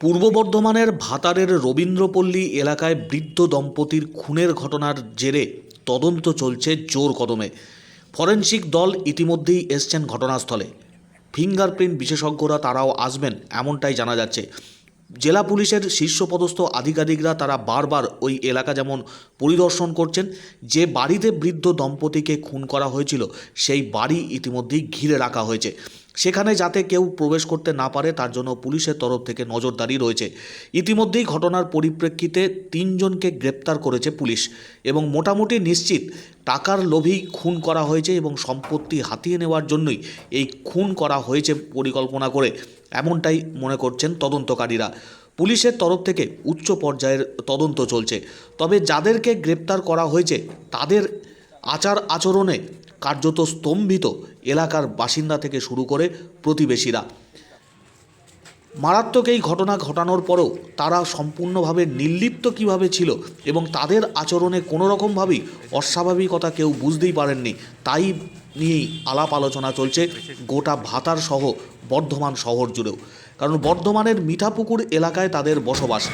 পূর্ব বর্ধমানের ভাতারের রবীন্দ্রপল্লী এলাকায় বৃদ্ধ দম্পতির খুনের ঘটনার জেরে তদন্ত চলছে জোর কদমে। ফরেনসিক দল ইতিমধ্যেই এসছেন ঘটনাস্থলে। ফিঙ্গারপ্রিন্ট বিশেষজ্ঞরা তারাও আসবেন, এমনটাই জানা যাচ্ছে। জেলা পুলিশের শীর্ষপদস্থ আধিকারিকরা তারা বারবার ওই এলাকা যেমন পরিদর্শন করছেন, যে বাড়িতে বৃদ্ধ দম্পতিকে খুন করা হয়েছিল, সেই বাড়ি ইতিমধ্যেই ঘিরে রাখা হয়েছে। সেখানে যাতে কেউ প্রবেশ করতে না পারে, তার জন্য পুলিশের তরফ থেকে নজরদারি রয়েছে। ইতিমধ্যেই ঘটনার পরিপ্রেক্ষিতে তিনজনকে গ্রেপ্তার করেছে পুলিশ এবং মোটামুটি নিশ্চিত টাকার লোভেই খুন করা হয়েছে এবং সম্পত্তি হাতিয়ে নেওয়ার জন্যই এই খুন করা হয়েছে পরিকল্পনা করে, এমনটাই মনে করছেন তদন্তকারীরা। পুলিশের তরফ থেকে উচ্চ পর্যায়ের তদন্ত চলছে। তবে যাদেরকে গ্রেপ্তার করা হয়েছে, তাদের আচার আচরণে কার্যত স্তম্ভিত এলাকার বাসিন্দা থেকে শুরু করে প্রতিবেশীরা। মারাত্মক এই ঘটনা ঘটানোর পরেও তারা সম্পূর্ণভাবে নির্লিপ্ত কীভাবে ছিল এবং তাদের আচরণে কোনো রকমভাবেই অস্বাভাবিকতা কেউ বুঝতেই পারেননি, তাই নিয়েই আলাপ আলোচনা চলছে গোটা ভাতার সহ বর্ধমান শহর জুড়েও। কারণ বর্ধমানের মিঠাপুকুর এলাকায় তাদের বসবাস।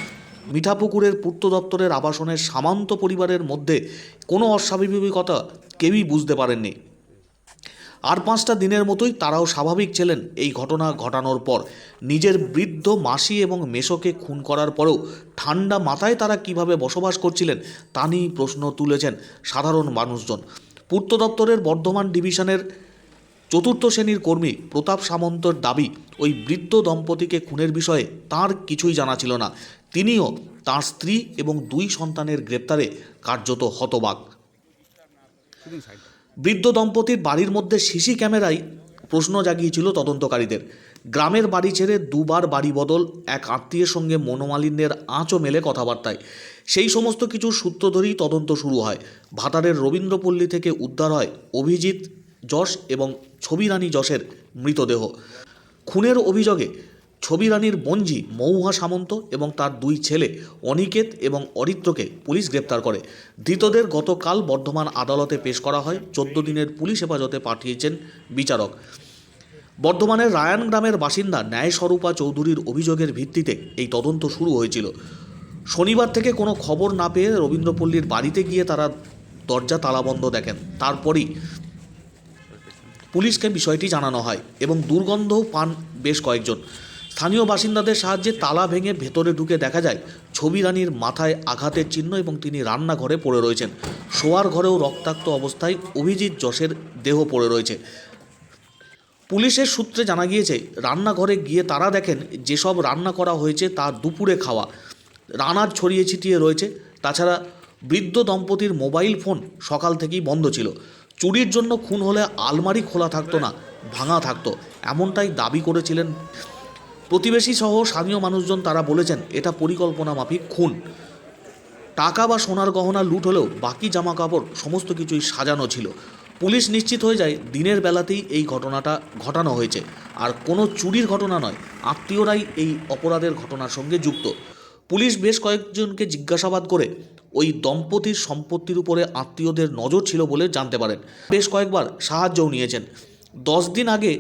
মিঠাপুকুরের পূর্ত দপ্তরের আবাসনের সামান্ত পরিবারের মধ্যে কোনো অস্বাভাবিকতা কেউই বুঝতে পারেননি। আর পাঁচটা দিনের মতোই তারাও স্বাভাবিক ছিলেন এই ঘটনা ঘটানোর পর। নিজের বৃদ্ধ মাসি এবং মেশোকে খুন করার পরেও ঠান্ডা মাথায় তারা কীভাবে বসবাস করছিলেন তা নিয়েই প্রশ্ন তুলেছেন সাধারণ মানুষজন। পূর্ত দপ্তরের বর্ধমান ডিভিশনের চতুর্থ শ্রেণির কর্মী প্রতাপ সামন্তর দাবি, ওই বৃদ্ধ দম্পতিকে খুনের বিষয়ে তার কিছুই জানা ছিল না। তিনিও তার স্ত্রী এবং দুই সন্তানের গ্রেপ্তারে কার্যত হতবাক। বৃদ্ধ দম্পতির বাড়ির মধ্যে সিসি ক্যামেরায় প্রশ্ন জাগিয়েছিল তদন্তকারীদের। গ্রামের বাড়ি ছেড়ে দুবার বাড়ি বদল, এক আত্মীয়ের সঙ্গে মনোমালিন্যের আঁচও মেলে কথাবার্তায়। সেই সমস্ত কিছু সূত্র ধরেই তদন্ত শুরু হয়। ভাতারের রবীন্দ্রপল্লী থেকে উদ্ধার হয় অভিজিৎ যশ এবং ছবিরানী যশের মৃতদেহ। খুনের অভিযোগে ছবি রানীর বঞ্জি মৌহা সামন্ত এবং তার দুই ছেলে অনিকেত এবং অরিত্রকে পুলিশ গ্রেপ্তার করে। ধৃতদের গতকাল বর্ধমান আদালতে পেশ করা হয়। চোদ্দ দিনের পুলিশ হেফাজতে পাঠিয়েছেন বিচারক। বর্ধমানের রায়ান গ্রামের বাসিন্দা ন্যায়স্বরূপা চৌধুরীর অভিযোগের ভিত্তিতে এই তদন্ত শুরু হয়েছিল। শনিবার থেকে কোনো খবর না পেয়ে রবীন্দ্রপল্লীর বাড়িতে গিয়ে তারা দরজা তালাবন্ধ দেখেন। তারপরই পুলিশকে বিষয়টি জানানো হয় এবং দুর্গন্ধও পান বেশ কয়েকজন। স্থানীয় বাসিন্দাদের সাহায্যে তালা ভেঙে ভেতরে ঢুকে দেখা যায় ছবি রানীর মাথায় আঘাতের চিহ্ন এবং তিনি রান্নাঘরে পড়ে রয়েছেন। শোয়ার ঘরেও রক্তাক্ত অবস্থায় অভিজিৎ যশের দেহ পড়ে রয়েছে। পুলিশের সূত্রে জানা গিয়েছে, রান্নাঘরে গিয়ে তারা দেখেন যেসব রান্না করা হয়েছে তা দুপুরে খাওয়া। রানার ছড়িয়ে ছিটিয়ে রয়েছে, তাছাড়া বৃদ্ধ দম্পতির মোবাইল ফোন সকাল থেকেই বন্ধ ছিল। চুরির জন্য খুন হলে আলমারি খোলা থাকতো না, ভাঙা থাকতো, এমনটাই দাবি করেছিলেন প্রতিবেশী সহ স্থানীয় মানুষজন তারা বলেছেন, এটা পরিকল্পনা মাফিক খুন। টাকা বা সোনার গহনা লুট হলেও বাকি জামা কাপড় সমস্ত কিছুই সাজানো ছিল। পুলিশ নিশ্চিত হয়ে যায়, দিনের বেলাতেই এই ঘটনাটা ঘটানো হয়েছে। আর কোনো চুরির ঘটনা নয়, আত্মীয়রাই এই অপরাধের ঘটনার সঙ্গে যুক্ত। পুলিশ বেশ কয়েকজনকে জিজ্ঞাসাবাদ করে ওই দম্পতির সম্পত্তির উপরে আত্মীয়দের নজর ছিল বলে জানতে পারেন। বেশ কয়েকবার সাহায্যও নিয়েছেন। দশ দিন আগে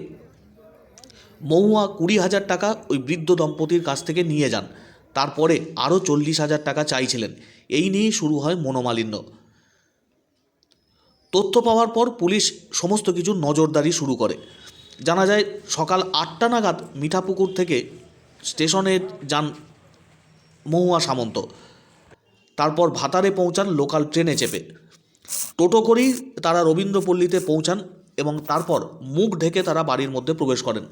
মহুয়া কুড়ি হাজার টাকা ওই বৃদ্ধ দম্পতির কাছ থেকে নিয়ে যান। তারপরে আরও চল্লিশ হাজার টাকা চাইছিলেন। এই নিয়েই শুরু হয় মনোমালিন্য। তথ্য পাওয়ার পর পুলিশ সমস্ত কিছু নজরদারি শুরু করে। জানা যায়, সকাল আটটা নাগাদ মিঠাপুকুর থেকে স্টেশনে যান মহুয়া সামন্ত। তারপর ভাতারে পৌঁছান লোকাল ট্রেনে চেপে। টোটো করেই তারা রবীন্দ্রপল্লীতে পৌঁছান এবং তারপর মুখ ঢেকে তারা বাড়ির মধ্যে প্রবেশ করেন।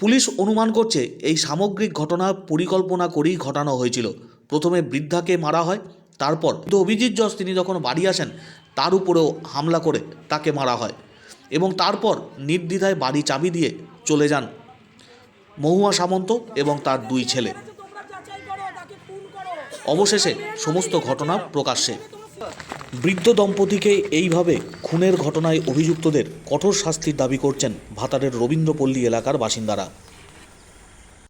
পুলিশ অনুমান করছে এই সামগ্রিক ঘটনা পরিকল্পনা করেই ঘটানো হয়েছিল। প্রথমে বৃদ্ধাকে মারা হয়, তারপর অভিজিৎ যশ তিনি যখন বাড়ি আসেন, তার উপরেও হামলা করে তাকে মারা হয় এবং তারপর নির্দ্বিধায় বাড়ি চাবি দিয়ে চলে যান মহুয়া সামন্ত এবং তার দুই ছেলে। অবশেষে সমস্ত ঘটনা প্রকাশ্যে। বৃদ্ধ দম্পতিকে এইভাবে খুনের ঘটনায় অভিযুক্তদের কঠোর শাস্তির দাবি করছেন ভাতারের রবীন্দ্রপল্লী এলাকার বাসিন্দারা।